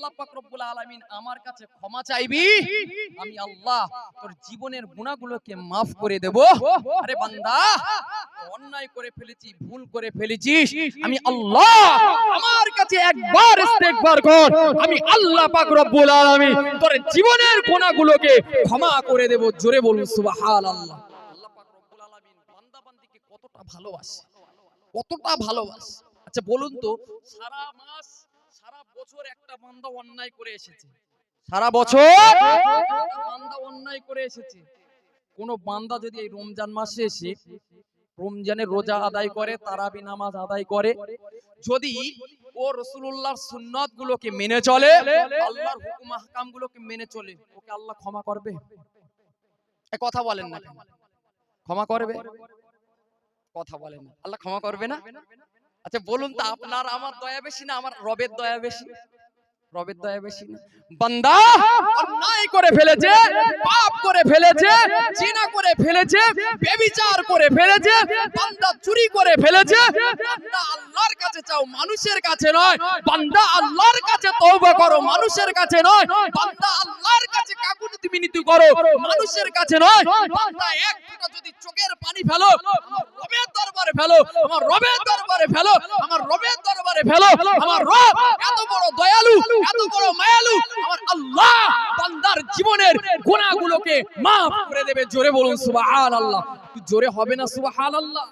আল্লাহ পাক রব্বুল আলামিন আমার কাছে ক্ষমা চাইবি। আমি আল্লাহ তোর জীবনের গুনাহগুলোকে মাফ করে দেব। আরে বান্দা, অন্যায় করে ফেলেছি, ভুল করে ফেলেছিস আমি আল্লাহ আমার কাছে একবার ইস্তেগফার কর। আমি আল্লাহ পাক রব্বুল আলামিন তোর জীবনের গুনাহগুলোকে ক্ষমা করে দেব। জোরে বলুন, সুবহানাল্লাহ। আল্লাহ পাক রব্বুল আলামিন বান্দা বান্দিকে কতটা ভালোবাসে কতটা ভালোবাসে। আচ্ছা বলুন তো, সারা মাস বছর একটা বান্দা অন্যায় করে এসেছে। সারা বছর? বান্দা অন্যায় করে এসেছে। কোন বান্দা যদি এই রমজান মাসে এসে রমজানের রোজা আদায় করে তারাবি নামাজ আদায় করে যদি ও রসুল্লাহর সুন্নত গুলোকে মেনে চলে আল্লাহর হুকুম আহকাম গুলোকে মেনে চলে ওকে আল্লাহ ক্ষমা করবে? কথা বলেন না ক্ষমা করবে? কথা বলেন না। আল্লাহ ক্ষমা করবে না? আচ্ছা বলুন তো আপনার আমার দয়া বেশি না আমার রবের দয়া বেশি। রবের দয়া বেশি না বান্দা অন্যায় করে ফেলেছে পাপ করে ফেলেছে জিনা করে ফেলেছে বেবিচার করে ফেলেছে বান্দা চুরি করে ফেলেছে। বান্দা আল্লাহর কাছে চাও মানুষের কাছে নয়। বান্দা আল্লাহর কাছে তওবা করো মানুষের কাছে নয়। বান্দা আল্লাহর কাছে কাকুতি মিনতি করো মানুষের কাছে নয়। বান্দা এক ফোঁটা যদি চোখের পানি ফেলো রবের দরবারে ফেলো আমার রবের দরবারে ফেলো আমার রবের দরবারে ফেলো আমার রব এত বড় দয়ালু এত বড় মায়ালু আমার আল্লাহ বান্দার জীবনের গুনাহগুলোকে মাফ করে দেবে। জোরে বলুন, সুবহানাল্লাহ। জোরে হবে না, সুবহানাল্লাহ।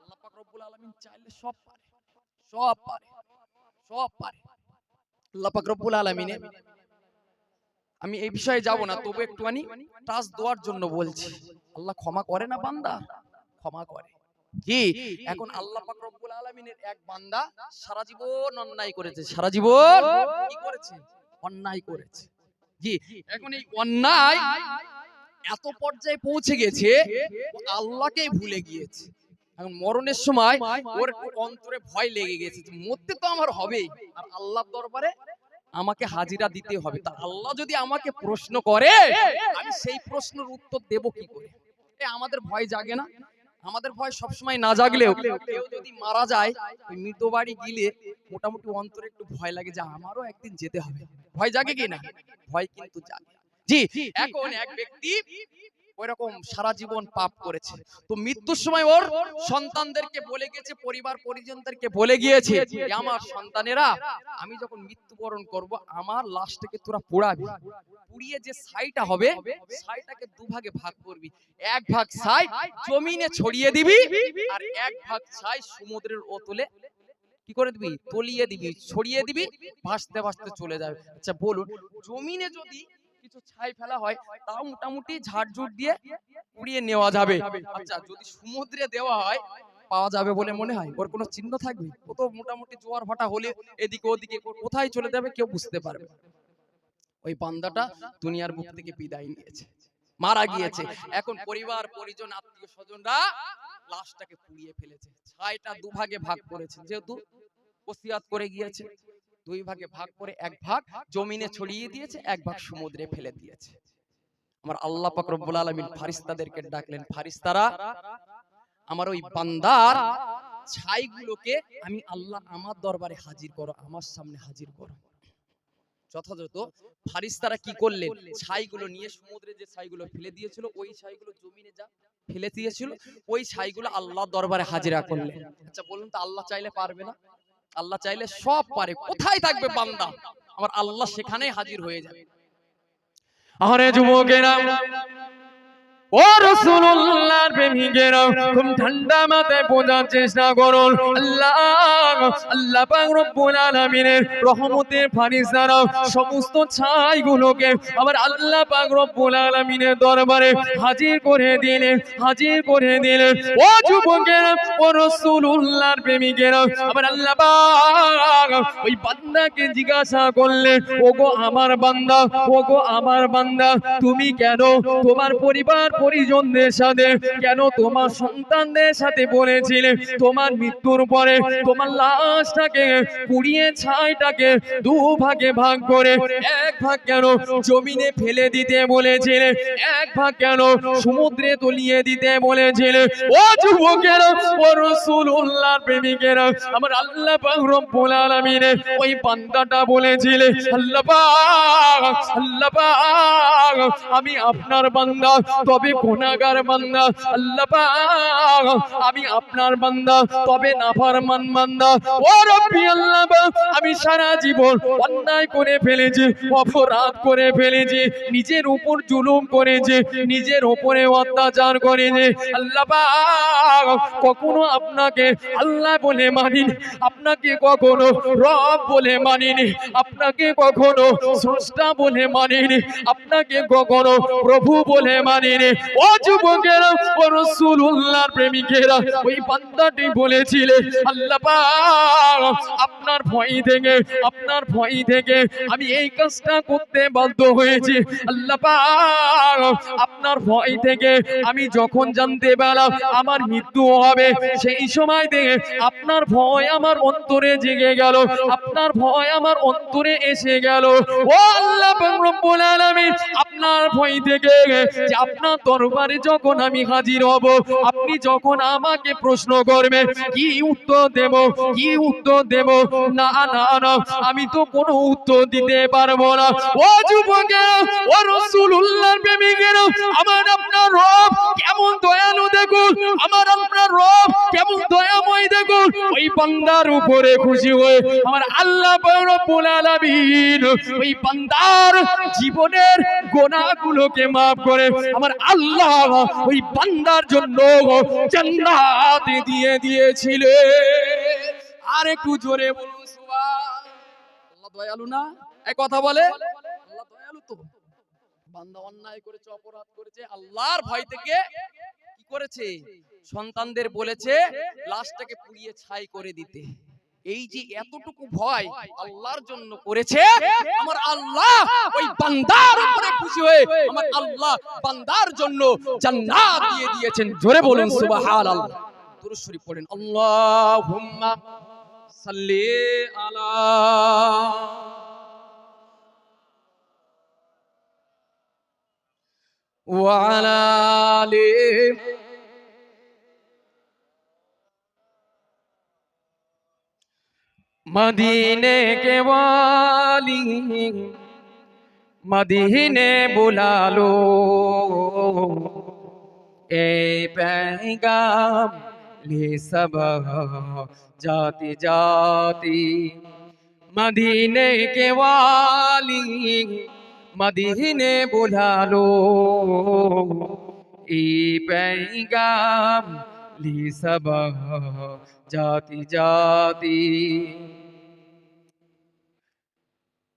আল্লাহ পাক রব্বুল আলামিন চাইলে সব পারে। সব পারে। সব পারে। আল্লাহ পাক রব্বুল আমি এই বিষয়ে যাব না, তবু একটুখানি টাচ দেওয়ার জন্য বলছি। আল্লাহ ক্ষমা করে না বান্দা? ক্ষমা করে। জি এখন আল্লাহ পাক রব্বুল আলামিনের এক বান্দা সারা জীবন অন্যায় করেছে। সারা জীবন কি করেছে? অন্যায় করেছে। জি এখন এই অন্যায় এত পর্যায়ে পৌঁছে গেছে ও আল্লাহকেই ভুলে গিয়েছে। এখন মরণের সময় ওর অন্তরে ভয় লেগে গেছে মরতে তো আমার হবেই। আর আল্লাহর দরবারে আমাকে হাজিরা দিতে হবে। তা আল্লাহ যদি আমাকে প্রশ্ন করে আমি সেই প্রশ্নের উত্তর দেব কি করে? আমাদের ভয় জাগে না। আমাদের ভয় সবসময় না জাগলেও কেউ যদি মারা যায় ওই মৃত বাড়ি গিলে মোটামুটি অন্তরে একটু ভয় লাগে যে আমারও একদিন যেতে হবে। ভয় জাগে কি না? ভয় কিন্তু জাগে। জি এখন এক ব্যক্তি ওইরকম সারা জীবন পাপ করেছে। তো মৃত্যুর সময় ওর সন্তানদেরকে বলে গেছে পরিবার পরিজনদেরকে বলে গিয়েছে যে আমার সন্তানেরা আমি যখন মৃত্যুবরণ করব আমার লাশটাকে তোরা পোড়াবি। পুড়িয়ে যে ছাইটা হবে ছাইটাকে দুভাগে ভাগ করবি। এক ভাগ ছাই জমিনে ছড়িয়ে দিবি আর এক ভাগ ছাই সমুদ্রের ওতলে কি করে দিবি? তলিয়ে দিবি ছড়িয়ে দিবি ভাসতে ভাসতে চলে যাবে। আচ্ছা বলুন জমিনে যদি কিছু ছাই ফেলা হয় তাও মোটামুটি ঝাড়ঝুট দিয়ে উড়িয়ে নেওয়া যাবে। আচ্ছা যদি সমুদ্রে দেওয়া হয় পাওয়া যাবে বলে মনে হয়? ওর কোনো চিহ্ন থাকবে? ও তো মোটামুটি জোয়ার ভাটা হলে এদিকে ওদিকে কোথায় চলে যাবে কেউ বুঝতে পারবে ওই বান্দাটা দুনিয়ার বুক থেকে বিদায় নিয়েছে মারা গিয়েছে। এখন পরিবার পরিজন আত্মীয় স্বজনরা লাশটাকে পুড়িয়ে ফেলেছে। ছাইটা দুভাগে ভাগ করেছে যেহেতু ওসিয়াত করে গিয়েছে। দুই ভাগে ভাগ করে এক ভাগ জমিনে ছড়িয়ে দিয়েছে এক ভাগ সমুদ্রে ফেলে দিয়েছে। আমার আল্লাহ পাক রব্বুল আলামিন ফারিস্তাদেরকে ডাকলেন ফারিস্তারা আমার ওই বান্দার ছাইগুলোকে আমি আল্লাহ আমার দরবারে হাজির করো আমার সামনে হাজির করো। যথাযথ ফারিস্তারা কি করলেন? ছাইগুলো নিয়ে সমুদ্রে যে ছাইগুলো ফেলে দিয়েছিল ওই ছাইগুলো জমিনে যা ফেলে দিয়েছিল ওই ছাইগুলো আল্লাহ দরবারে হাজিরা করলেন। আচ্ছা বলুন তো আল্লাহ চাইলে পারবে না। আল্লাহ চাইলে সব পারে। কোথায় থাকবে বান্দা? আমার আল্লাহ সেখানে হাজির হয়ে যাবে। আরে যুবকেরা ও রসুল্লাহর প্রেমিকেরা খুব ঠান্ডা মাথায় বোঝার চেষ্টা করুন। আল্লাহ আল্লাহ পাক রব্বুল আলামিনের রহমতের সমস্ত ছাইগুলোকে আবার আল্লাহ পাক রব্বুল আলামিনের দরবারে হাজির করে দিলেন হাজির করে দিলেন ও যুবকেরা, ও প্রেমিকেরা, আবার আল্লাহ পাক ওই বান্দাকে জিজ্ঞাসা করলেন ওগো আমার বান্দা, ওগো আমার বান্দা, তুমি কেন তোমার পরিবার পরিজনদের সাথে, কেন তোমার সন্তানদের সাথে বলেছিলে, তোমার মৃত্যুর পরে তোমার লাশটাকে পুড়িয়ে ছাইটাকে দু ভাগে ভাগ করে, এক ভাগ কেন জমিনে ফেলে দিতে বলেছিলে, এক ভাগ কেন সমুদ্রে তলিয়ে দিতে বলেছিলে। ও যুবকের, ও রাসূলুল্লাহর প্রেমিকেরা, আমার আল্লাহ রব্বুল আলামিন ওই বান্দাটা বলেছিলে, আল্লাহ আল্লাহ আমি আপনার বান্দা, তবে গুনাহগার বান্দা, আল্লাহ আমি আপনার বান্দা, তবে নাফরমান বান্দা আমি সারা জীবন অন্যায় করে ফেলেছি অপরাধ করে ফেলেছি নিজের উপর জুলুম করেছে নিজের উপরে অত্যাচার করেছে। আল্লাহ কখনো আপনাকে আল্লাহ বলে মানিনি আপনাকে কখনো রব বলে মানিনি আপনাকে কখনো স্রষ্টা বলে মানিনি আপনাকে কখনো প্রভু বলে মানিনি। ও যুবকেরা ও রসুল্লাহর প্রেমিকেরা ওই বান্দাটি বলেছিলে আল্লাহ পাক, আপনার ভয় থেকে আপনার ভয় থেকে আমি এই কাজটা করতে বাধ্য হয়েছি। আল্লাহ আপনার ভয় থেকে আমি যখন জানতে পারলাম আমার মৃত্যু হবে, সেই সময় থেকে আপনার ভয় আমার অন্তরে জেগে গেল, আপনার ভয় আমার অন্তরে এসে গেল। ও আল্লাহ আপনার ভয় থেকে যে আপনার দরবারে যখন আমি হাজির হব, আপনি যখন আমাকে প্রশ্ন করবেন, কি উত্তর দেব কি উত্তর দেব? না না না, আমি তো কোনো উত্তর দিতে পারব না। ও যুবকেরা, ও রাসূলুল্লাহর প্রেমিকেরা, আমার আপনার রব কেমন দয়ালু দেখুন, আমার আপনার রব কেমন দয়াময় দেখুন। ওই বান্দার উপরে খুশি হয়ে আমার আল্লাহ রব্বুল আলামিন ওই বান্দার জীবনের গোনাগুলোকে maaf করে আমার আল্লাহ ওই বান্দার জন্য জান্নাত দিয়ে দিয়েছিলে আর একটু জোরে বলুন আল্লাহ দয়ালু না? এই কথা বলে? আল্লাহ দয়ালু তো। বান্দা অন্যায় করেছে, অপরাধ করেছে, আল্লাহর ভয় থেকে কি করেছে? সন্তানদের বলেছে, লাশটাকে পুড়িয়ে ছাই করে দিতে। এই যে এতটুকু ভয় আল্লাহর জন্য করেছে, আমার আল্লাহ ওই বান্দার উপরে খুশি হয়ে আমার আল্লাহ বান্দার জন্য জান্নাত দিয়ে দিয়েছেন। জোরে বলুন, সুবহানাল্লাহ। দুরূদ শরীফ পড়েন, আল্লাহুম্মা सल्ले आला मदीने के वाली मदीने बुला लो। ए पैगाम ले सब जाति जाति। मदीने के वाली, मदीने बुला लो ए पैगाम ले सब जाति जाति।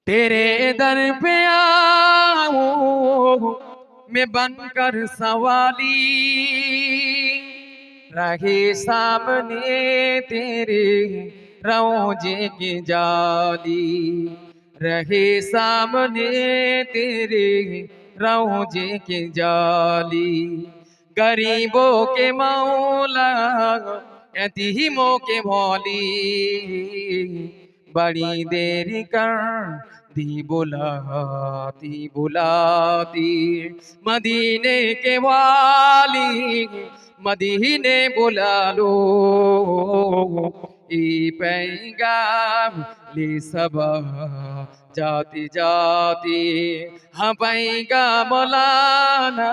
तेरे दर पे आओ, मैं बनकर सवाली। रहे सामने तेरे रोज़े की जाली। रहे सामने तेरे रोज़े की जाली। गरीबों के मौला, यतीमों के मौली। बड़ी देर कर दी बुलाती बुलाती। मदीने के वाली मदीने बुला लो। ई पैगाम ले सब, जाति जाति। हाँ पैगाम लाना,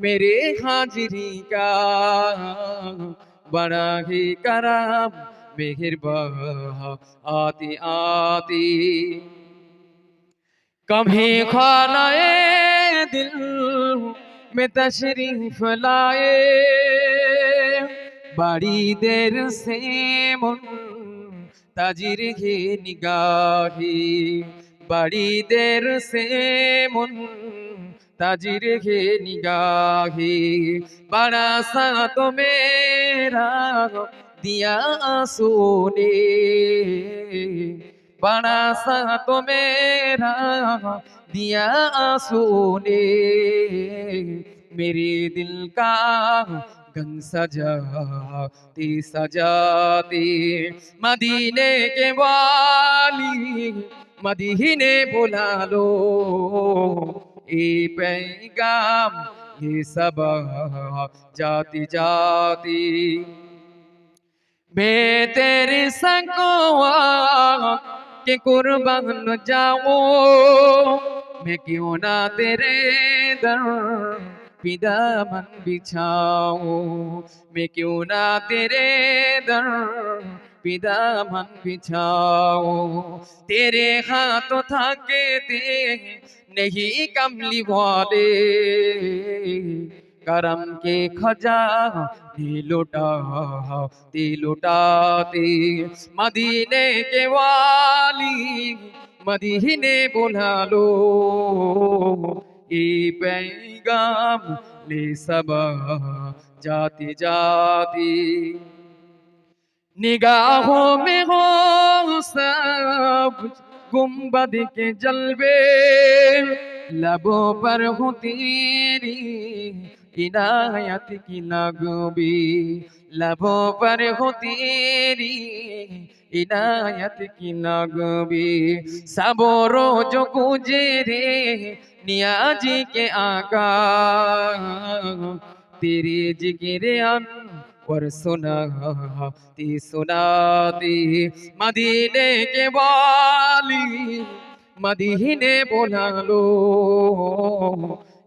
मेरे हाजिरी का। बड़ा ही करम, मेहरबान, आती आती। कभी खानाए दिल में तशरीफ लाए बड़ी देर से मुन ताजिर की निगाही बड़ी देर से मुन ताजिर की निगाही बड़ा सा तो मेरा दिया सोने बड़ा सा तो मेरा दिया सोने मेरे दिल का गन सजाते सजाते मदीने के वाली मदीने बुला लो। ए पैगाम, ये सब जाती जाती मैं तेरे संगवा के कुर्बान जाऊं मैं क्यों ना तेरे दर पिदा मन बिछाऊं मैं क्यों ना तेरे दर पिदा मन बिछाऊं तेरे हाथों थाके दे नहीं कमली वाले करम के खजा लुटा ती लुटाते। मदीने के वाली, मदीने बुला लो। पैगाम ले सब जाती जाती निगाहों में हो सब गुंबद के जलवे। लबों पर हो तेरी इनायत की लगबी लबों पर हो तेरी इनायत की लगबी सबो रोज गुजरे नियाजी के आका तेरे जिगरे अन और सुनाती सुनाती मदीने के वाली मदीने बुला लो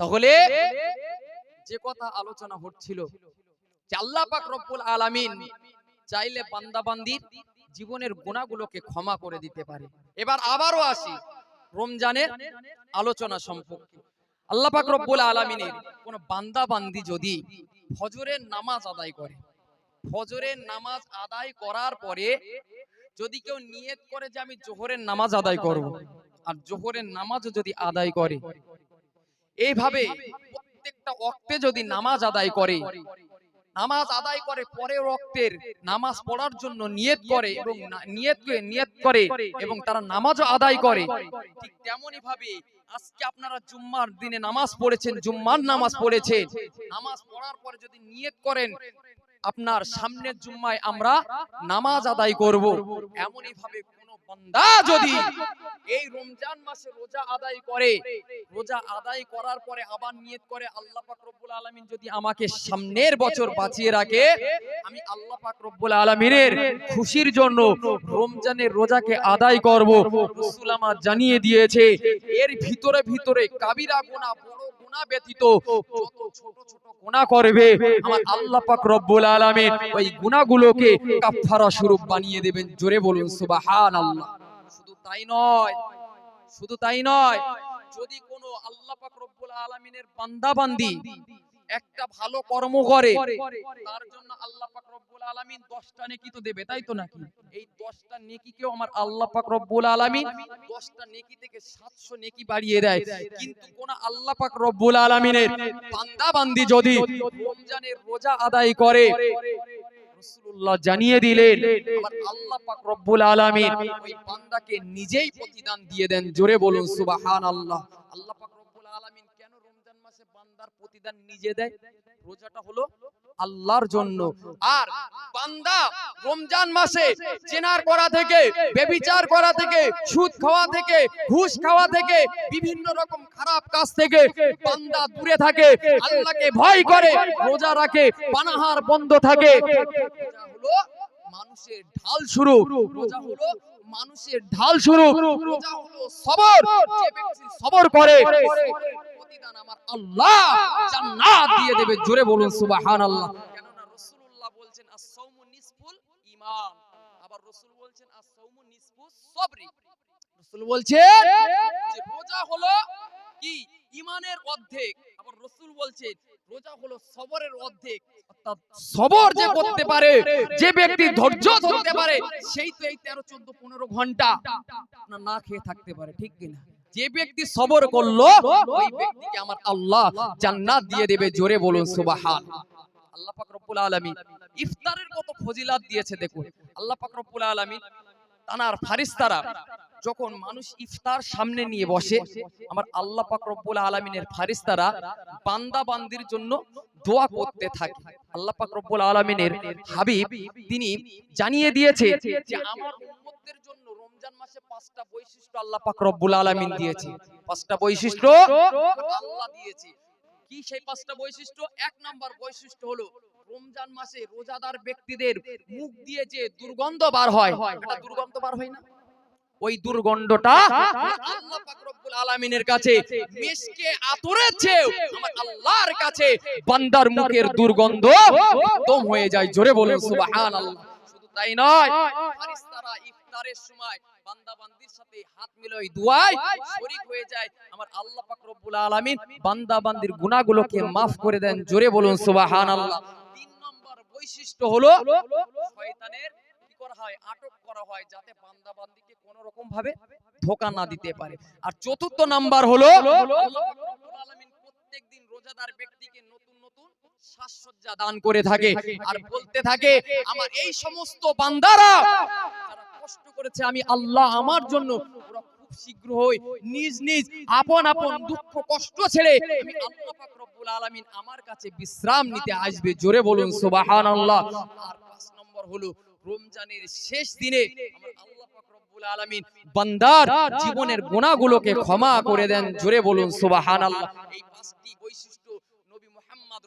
তাহলে যে কথা আলোচনা হচ্ছিল যে আল্লাহ পাক রব্বুল আলামিন চাইলে বান্দা বান্দির জীবনের গুণাগুলোকে ক্ষমা করে দিতে পারে। এবার আবারও আসি রমজানের আলোচনা সম্পর্কে। আল্লাহ পাক রব্বুল আলামিনের কোন বান্দা বান্দি যদি ফজরের নামাজ আদায় করে ফজরের নামাজ আদায় করার পরে যদি কেউ নিয়ত করে যে আমি জোহরের নামাজ আদায় করব আর জোহরের নামাজও যদি আদায় করে এইভাবে প্রত্যেকটা ওয়াক্তে যদি নামাজ আদায় করে, নামাজ আদায় করে, পরের ওয়াক্তের নামাজ পড়ার জন্য নিয়ত করে এবং নিয়ত নিয়ত করে এবং তারা নামাজও আদায় করে, ঠিক তেমনই ভাবে আজকে আপনারা জুম্মার দিনে নামাজ পড়েছেন, জুম্মার নামাজ পড়েছেন, নামাজ পড়ার পরে যদি নিয়ত করেন, আপনার সামনের জুম্মায় আমরা নামাজ আদায় করব। এমনই ভাবে বান্দা যদি এই রমজান মাসে রোজা আদায় করে রোজা আদায় করার পরে আবার নিয়ত করে আল্লাহ পাক রব্বুল আলামিন যদি আমাকে সামনের বছর বাঁচিয়ে রাখে আমি আল্লাহ পাক রব্বুল আলামিনের খুশির জন্য রমজানের রোজাকে আদায় করব। রাসূল আমার জানিয়ে দিয়েছে এর ভিতরে ভিতরে কাবিরা গুনাহ গুনাহ ব্যতীত গুনাহ করবে, আমার আল্লাহ পাক রব্বুল ওই গুনাহগুলোকে কাফফারা স্বরূপ বানিয়ে দেবেন। জোরে বলুন শুধু তাই নয়, শুধু তাই নয়, যদি কোনো আল্লাহ পাক রব্বুল আলামিনের বান্দা বান্দি একটা ভালো কর্ম করে। তার জন্য আল্লাহ পাক রব্বুল আলামিন 10টা নেকি তো দেবে তাই তো নাকি? এই 10টা নেকিকেও আমার আল্লাহ পাক রব্বুল আলামিন 10টা নেকি থেকে 700 নেকি বাড়িয়ে দেয়। কিন্তু কোন আল্লাহ পাক রব্বুল আলামিনের বান্দা বান্দি যদি রমজানের রোজা আদায় করে রাসূলুল্লাহ জানিয়ে দিলেন আমার আল্লাহ পাক রব্বুল আলামিন ওই বান্দাকে নিজেই প্রতিদান দিয়ে দেন। জোরে বলুন সুবহানাল্লাহ। আল্লাহ পাক রব্বুল আলামিন কেন রমজান মাসে বান্দার প্রতিদান নিজে দেয়। রোজাটা হলো আল্লাহর জন্য। আর বান্দা রমজান মাসে চেনার করা থেকে, বেবিচার করা থেকে, সুদ খাওয়া থেকে, ঘুষ খাওয়া থেকে, বিভিন্ন রকম খারাপ কাজ থেকে বান্দা দূরে থাকে, আল্লাহকে ভয় করে, রোজা রাখে, পানাহার বন্ধ থাকে। হলো মানুষের ঢাল শুরু। রোজা হলো মানুষের ঢাল শুরু। রোজা হলো সবর। যে ব্যক্তি সবর করে আল্লাহ জান্নাত দিয়ে দেবে। জোরে বলুন সুবহানাল্লাহ। কেননা রাসূলুল্লাহ বলছেন আস-সাওমু নিসফুল ঈমান। আবার রাসূল বলছেন আস-সাওমু সবরি। রাসূল বলছেন যে রোজা হলো কি? ঈমানের অর্ধেক। আবার রাসূল বলছেন রোজা হলো সবরের অর্ধেক। অর্থাৎ সবর যে করতে পারে যে ব্যক্তি ধৈর্য ধরতে পারে সেই তো এই তেরো চোদ্দ পনেরো ঘণ্টা না খেয়ে থাকতে পারে ঠিক কিনা? যে ব্যক্তি সবর করল ওই ব্যক্তিকে আমার আল্লাহ জান্নাত দিয়ে দেবে জোরে বলুন সুবাহান। আল্লাহ পাক রব্বুল আলামিন ইফতারের কত ফজিলাত দিয়েছে দেখুন। আল্লাহ পাক রব্বুল আলামিন তানার ফারিস্তারা যখন মানুষ ইফতার সামনে নিয়ে বসে আমার আল্লাহ পাক রব্বুল আলামিনের ফারিস্তারা বান্দা বান্দির জন্য দোয়া করতে থাকে। আল্লাহ পাক রব্বুল আলামিনের হাবিব তিনি জানিয়ে দিয়েছে যে আমার রমজান মাসে পাঁচটা বৈশিষ্ট্য আল্লাহ পাক রব্বুল আলামিন দিয়েছে। পাঁচটা বৈশিষ্ট্য আল্লাহ দিয়েছে। কি সেই পাঁচটা বৈশিষ্ট্য? এক নাম্বার বৈশিষ্ট্য হলো রমজান মাসে রোজাদার ব্যক্তিদের মুখ দিয়ে যে দুর্গন্ধ বার হয়, এটা দুর্গন্ধ বার হয় না? ওই দুর্গন্ধটা আল্লাহ পাক রব্বুল আলামিনের কাছে মিশকে আতরের আমার আল্লাহর কাছে বান্দার মুখের দুর্গন্ধ উত্তম হয়ে যায়। জোরে বলুন, সুবহানাল্লাহ। শুধু তাই নয় ফারিস্তারা সময় বান্দা বান্দির সাথে হাত মিলাই দুয়ায় হয়ে যায়। আমার আল্লাহ পাক রব্বুল বান্দা বান্দির maaf করে দেন। জোরে বলুন তিন নম্বর বৈশিষ্ট্য হলো শয়তানের ধোকা না দিতে পারে। আর চতুর্থ নাম্বার হলো প্রত্যেকদিন রোজাদার ব্যক্তিকে নতুন নতুন সাজসজ্জা দান করে থাকে। আর বলতে থাকে, আমার এই সমস্ত বান্দারা করেছে, আমি আল্লাহ আমার জন্য খুব শীঘ্রই নিজ নিজ আপন আপন দুঃখ কষ্ট ছেড়ে আমি আল্লাহ পাক রব্বুল আলামিন আমার কাছে বিশ্রাম নিতে আসবে। জোরে বলুন, সুবহানাল্লাহ। আর পাঁচ নম্বর হলো রমজানের শেষ দিনে আল্লাহ বান্দার জীবনের গুনাহগুলোকে ক্ষমা করে দেন। জোরে বলুন, সুবহানাল্লাহ। এই পাঁচটি বৈশিষ্ট্য নবী মুহাম্মদ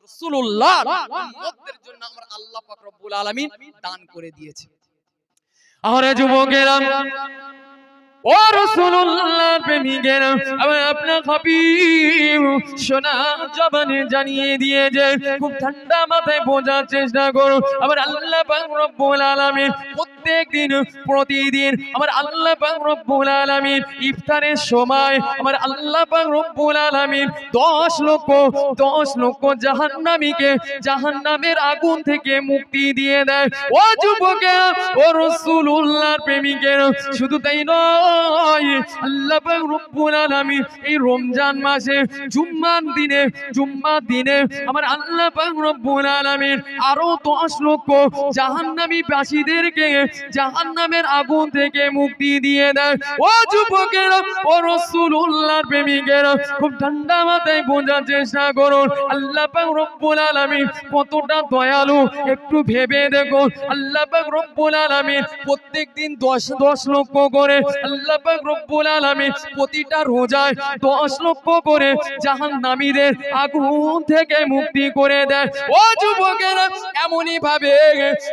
উম্মতদের জন্য আমার আল্লাহ পাক রব্বুল আলামিন দান করে দিয়েছে। আরে যুবকেরা ও রাসূলুল্লাহ প্রেমিকেরা, আমার আপনার হাবিব সোনা জবানে জানিয়ে দিয়েছে খুব ঠান্ডা মাথায় বোঝার চেষ্টা করো। আমার আল্লাহ রব্বুল আলামিন প্রত্যেক দিন প্রতিদিন আমার আল্লাহ রব্বুল আলামিন ইফতারের সময় আমার আল্লাহ রব্বুল আলামিন 10 লক্ষ 10 লক্ষ জাহান্নামীকে জাহান্নামের আগুন থেকে মুক্তি দিয়ে দেয়। ও যুবকেরা, ও রাসূলুল্লাহর প্রেমিকেরা, শুধু তাই নয় আল্লাহ রব্বুল আলামিন এই রমজান মাসে, জুম্মার দিনে জুম্মার দিনে আমার আল্লাহ রব্বুল আলামিন আরও 10 লক্ষ জাহান্নামী বাসীদেরকে জাহান্নামের আগুন থেকে মুক্তি দিয়ে দেয়। ও খুব ঠান্ডা মাথায় বোঝার চেষ্টা করুন। আল্লাহ রব্বুল আলামিন কতটা দয়ালু, একটু ভেবে দেখুন। আল্লাহ রব্বুল আলামিন প্রত্যেকদিন 10 10 লক্ষ করে পাক রব্বুল আলামিন প্রতিটা রোজায় 10 লক্ষ করে জাহান্নামীদের আগুন থেকে মুক্তি করে দেয় ও যুবকেরা এমনই ভাবে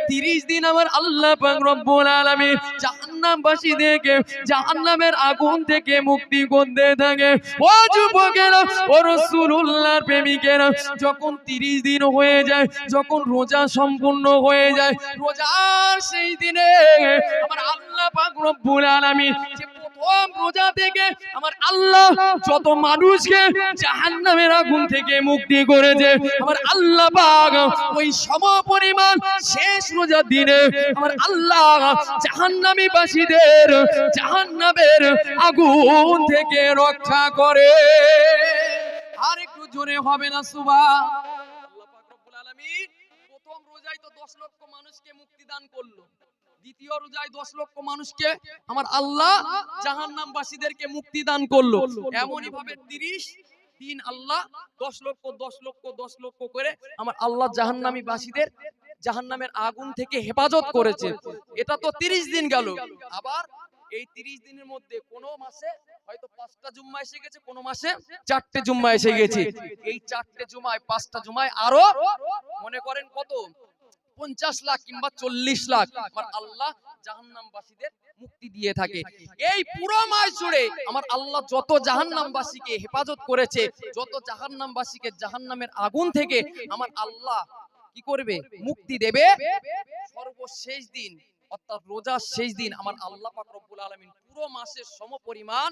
30 দিন আমার আল্লাহ পাক রব্বুল আলামিন জাহান্নামবাসীদেরকে জাহান্নামের আগুন থেকে মুক্তি করতে থাকে। ও যুবকেরা, ও প্রেমিকেরা, যখন 30 দিন হয়ে যায়, যখন রোজা সম্পূর্ণ হয়ে যায়, রোজার সেই দিনে আমার আল্লাহ প্রথম রোজা থেকে আমার আল্লাহ যত মানুষকে জাহান্নামের আগুন থেকে মুক্তি করেছে, আমার আল্লাহ পাক ওই সম পরিমাণ শেষ রোজার দিনে আমার আল্লাহ জাহান্নামী বাসীদের জাহান্নামের আগুন থেকে রক্ষা করে। আর একটু জোরে হবে না সুবা প্রথম রোজায় তো 10 লক্ষ মানুষকে মুক্তি দান করল। দ্বিতীয় রোজায় 10 লক্ষ মানুষকে আমার আল্লাহ মুক্তি দান করল। এমনই ভাবে 30 দিন আল্লাহ 10 লক্ষ 10 লক্ষ 10 লক্ষ করে আমার আল্লাহ বাসীদের আগুন থেকে হেফাজত করেছে। এটা তো 30 দিন গেল। আবার এই 30 দিনের মধ্যে কোন মাসে হয়তো পাঁচটা জুম্মা এসে গেছে, কোন মাসে চারটে জুম্মা এসে গেছে। এই চারটে জুমায় পাঁচটা জুমায় আরও মনে করেন কত? পঞ্চাশ লাখ কিংবা চল্লিশ লাখ আমার আল্লাহ জাহান্নামবাসীদের মুক্তি দিয়ে থাকে। এই পুরো মাস জুড়ে আমার আল্লাহ যত জাহান্নামবাসীকে হেফাজত করেছে, যত জাহান্নামবাসীকে জাহান্নামের আগুন থেকে আমার আল্লাহ কি করবে? মুক্তি দেবে। সর্বশেষ দিন অর্থাৎ রোজার শেষ দিন আমার আল্লাহ পাক রব্বুল আলামিন পুরো মাসের সমপরিমাণ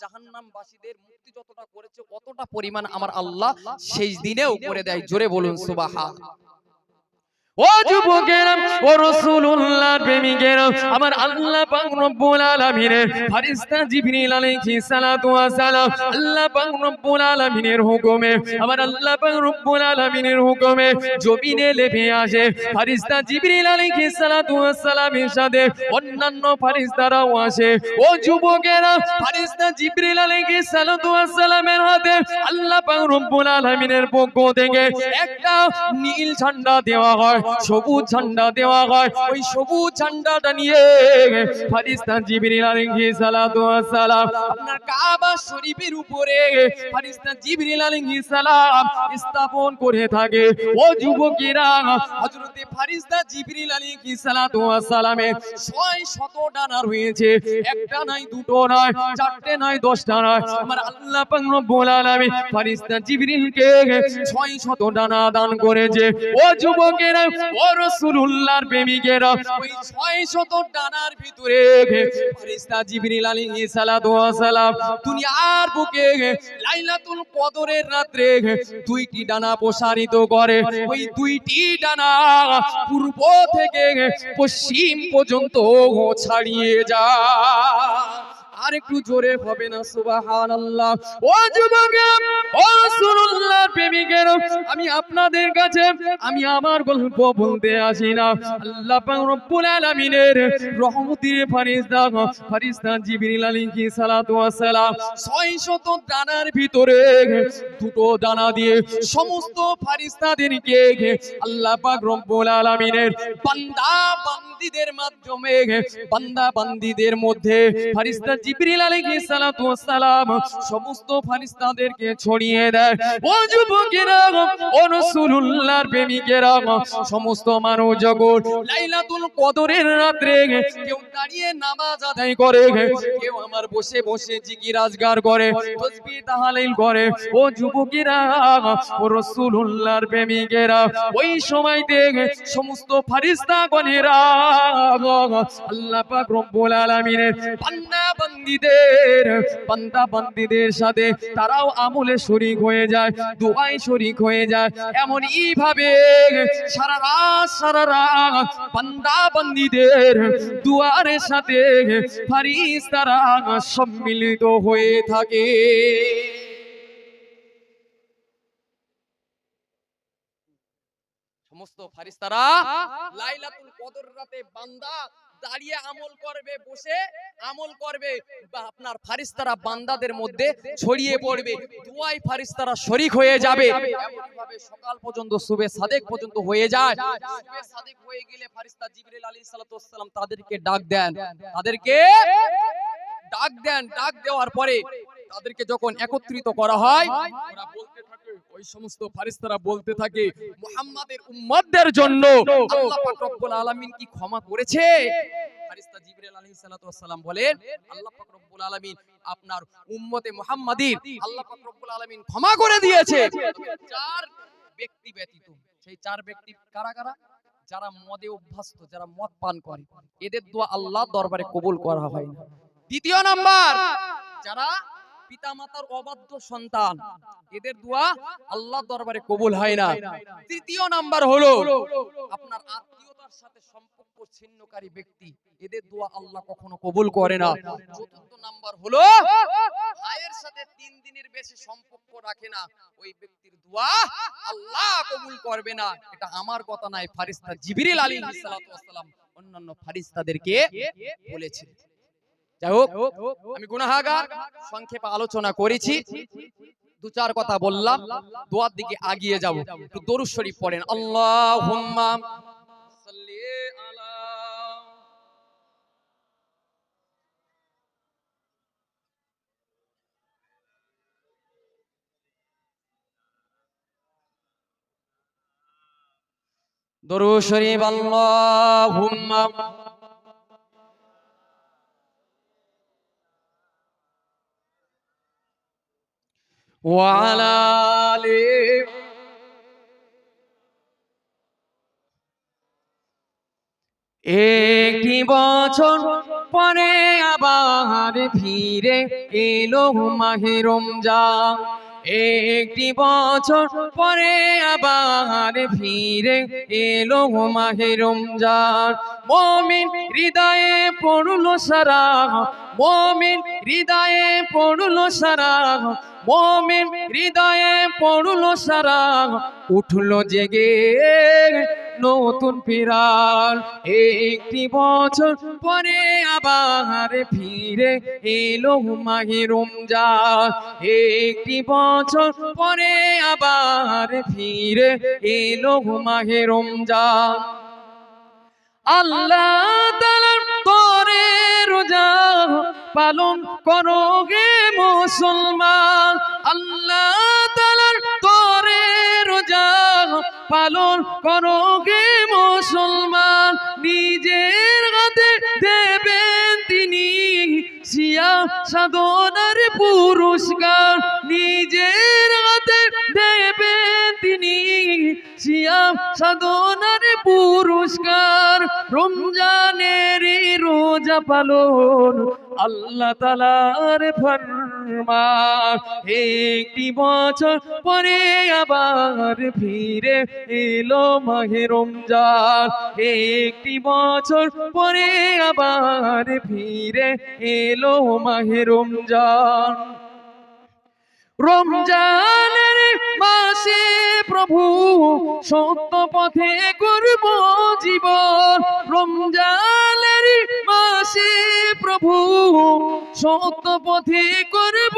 জাহান্নামবাসীদের মুক্তি যতটা করেছে, অতটা পরিমাণ আমার আল্লাহ সেই দিনেও করে দেয়। জোরে বলুন সুবাহান ও যুবকেরা, ও রাসূলুল্লাহর প্রেমিকেরা, আমার আল্লাহ পাক রব্বুল আলামিনের ফেরেশতা জিবরিল আলাইহিস সালাতু ওয়াস সালাম আল্লাহ পাক রব্বুল হুকুমে, আমার আল্লাহ পাক রব্বুল আলামিনের হুকুমে জমিনে লেপে আসে ফেরেশতা জিবরিল আলাইহিস সালাতু ওয়াস সালামের সাথে অন্যান্য ফেরেশতারাও আসে। ও যুবকেরা ফেরেশতা জিবরিল আলাইহিস সালাতু ওয়াস সালামের হাতে আল্লাহ পাক রব্বুল পক্ষ থেকে একটা নীল ঝান্ডা দেওয়া হয়। সবুজ ঝান্ডা দেওয়া হয়। ওই সবুজ ঝান্ডাটা নিয়ে আপনার কাবা শরীফের উপরে সালাম স্থাপন করে থাকে। ও যুবকেরা, হযরতে ফারিস্তা জিবরিল আলাইহিস সালাতু ওয়াস সালামের 600 ডানা রয়েছে। একটা নাই, দুটো নয় চারটে নয় দশটা নয় আমার আল্লাহ পাক রব্বুল আলামিন ফারিস্তা জিবরিলকে 600 ডানা দান করেছে। ও যুবকেরা ও রাসূলুল্লাহর প্রেমিকেরা ওই 600 ডানার ভিতরে ফেরেশতা জিবরিল আলাইহিস সালাতু ওয়াস সালাম দুনিয়ার বুকে লাইলাতুল কদরের রাতে দুইটি ডানা প্রসারিত করে। ওই দুইটি ডানা পূর্ব থেকে পশ্চিম পর্যন্ত ছাড়িয়ে যায়। আর একটু জোরে হবে না, সুবহানাল্লাহ। ও যুবকেরা ও প্রেমিকেরা, আমি আপনাদের কাছে, আমি আমার গল্প বলতে আসি না। আল্লাহ রব্বুল আলামিনের জিবরিল সালাতু ওয়াস সালাম 600 ডানার ভিতরে দুটো ডানা দিয়ে সমস্ত ফেরেশতাদেরকে আল্লাহ পাক রব্বুল আলামিনের বান্দা বান্দীদের মাধ্যমে বান্দা বান্দীদের মধ্যে ফেরেশতা জিবরিল আলাইহিস সালাতু ওয়াস সালাম সমস্ত ফেরেশতাদেরকে ছড়িয়ে দেয়। ও যুবকেরা ও রাসূলুল্লাহর প্রেমিকেরা, সমস্ত মানব জগৎ লাইলাতুল কদরের রাতে কেউ দাঁড়িয়ে নামাজ আদায় করে, কেউ আমার বসে বসে জিকির আজগার করে, তাসবিহ তাহলিল করে। ও যুবকেরা ও রাসূলুল্লাহর প্রেমিকেরা, ওই সময়তে সমস্ত ফেরেশতাগণেরা আল্লাহ পাক রব্বুল আলামিনের বান্দা বান্দীদের, বান্দা বান্দীদের সাথে তারাও আমলে শরীক হয়ে যায়, দোয়ায় শরীক হয়ে যায়। এমন ভাবে সারা রাত সারা রাত বান্দা বান্দীদের দুয়ারের সাথে ফারিস তারা সম্মিলিত হয়ে থাকে। সমস্ত ফারিস্তারা লাইলাতুল কদর রাতে বান্দা দাঁড়িয়ে আমল করবে, বসে আমল করবে। আপনার ফারিস্তারা বান্দাদের মধ্যে ছড়িয়ে পড়বে দুয়াই ফারিস্তারা শরিক হয়ে যাবে। সকাল পর্যন্ত সুবে সাদেক পর্যন্ত হয়ে যায়। সুবে সাদেক হয়ে গেলে ফারিস্তা জিবরিল আলাইহিস সালাতু ওয়াস সালাম তাদেরকে ডাক দেন। তাদেরকে ডাক দেন, ডাক দেওয়ার পরে তাদেরকে যখন একত্রিত করা হয়, ওরা বলতে ওই সমস্ত ফারিস্তারা বলতে থাকে, মুহাম্মাদের উম্মতদের জন্য আল্লাহ পাক রব্বুল আলামিন কি ক্ষমা করেছে? ফারিস্তা জিবরিল আলাইহিস সালাতু ওয়াস সালাম বলেন আল্লাহ পাক রব্বুল আলামিন আপনার উম্মতে মুহাম্মাদির আল্লাহ পাক রব্বুল আলামিন ক্ষমা করে দিয়েছে। চার ব্যক্তি ব্যতীত, সেই চার ব্যক্তি কারা কারা? যারা মদে অভ্যস্ত, যারা মদ পান করে। এদের দোয়া আল্লাহ দরবারে কবুল করা হয় না। দ্বিতীয় নাম্বার, যারা পিতামাতার অবাধ্য সন্তান। এদের দোয়া আল্লাহ দরবারে কবুল হয় না। তৃতীয় নাম্বার হলো, আপনার আত্মীয়তার সাথে সম্পর্ক ছিন্নকারী ব্যক্তি। এদের দোয়া আল্লাহ কখনো কবুল করে না। চতুর্থ নাম্বার হলো, ভাইয়ের সাথে তিন দিনের বেশি সম্পর্ক রাখে না। ওই ব্যক্তির দোয়া আল্লাহ কবুল করবে না। এটা আমার কথা নাই ফারিস্তা জিবরিল ওয়াস সালাম অন্যান্য ফারিস্তাদেরকে বলেছে যাই হোক আমি গুনাহাগার সংক্ষেপে আলোচনা করেছি। দু চার কথা বললাম দোয়ার দিকে আগিয়ে যাব। একটু দরুদ শরীফ পড়েন। আল্লাহুম্মা সাল্লি দরুদ শরীফ আল্লাহুম্মা وعلى آله একটি বছর পরে আবার ফিরে এলো মাহে রমজান একটি বছর পরে আবার ফিরে এলো মাহে রমজান মমিন হৃদয়ে পড়লো সারা মমিন হৃদয়ে পড়লো সারা মমিন হৃদয়ে পড়ল সারা, উঠল জেগে নতুন ফিরাল একটি বছর পরে আবার ফিরে এলো মাহি রমজান। একটি বছর পরে আবার ফিরে এলো মাহে রমজান। আল্লাহ তরে রোজা পালন করো গে মুসলমান। আল্লাহ তাআলার তরে রোজা পালন করো গে মুসলমান। নিজের হাতে দেবেন তিনি সিয়া সাধনার পুরস্কার। নিজের হাতে দেবেন তিনি সিয়াম সাধনার পুরস্কার। রমজানের রোজা পালন আল্লাহ তালার ফরমান, একটি বছর পরে আবার ফিরে এলো মাহে রমজান। একটি বছর পরে আবার ফিরে এলো মাহে রমজান। রমজানের মাসে প্রভু সত্য পথে করব জীবন। রমজানের মাসে প্রভু সত্য পথে করব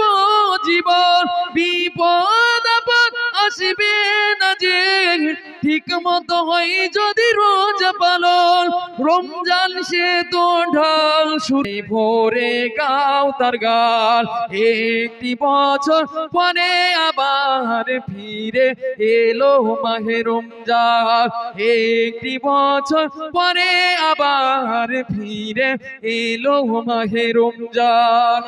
জীবন। বিপদ আসবে না যে ঠিক মতো হয় যদি রোজ পালন। রমজান সে তো ঢাল শুনে ভোরে গাও তার গাল। একটি বছর পরে আবার ফিরে এলো মাহে রমজান। একটি বছর পরে আবার ফিরে এলো মাহে রমজান।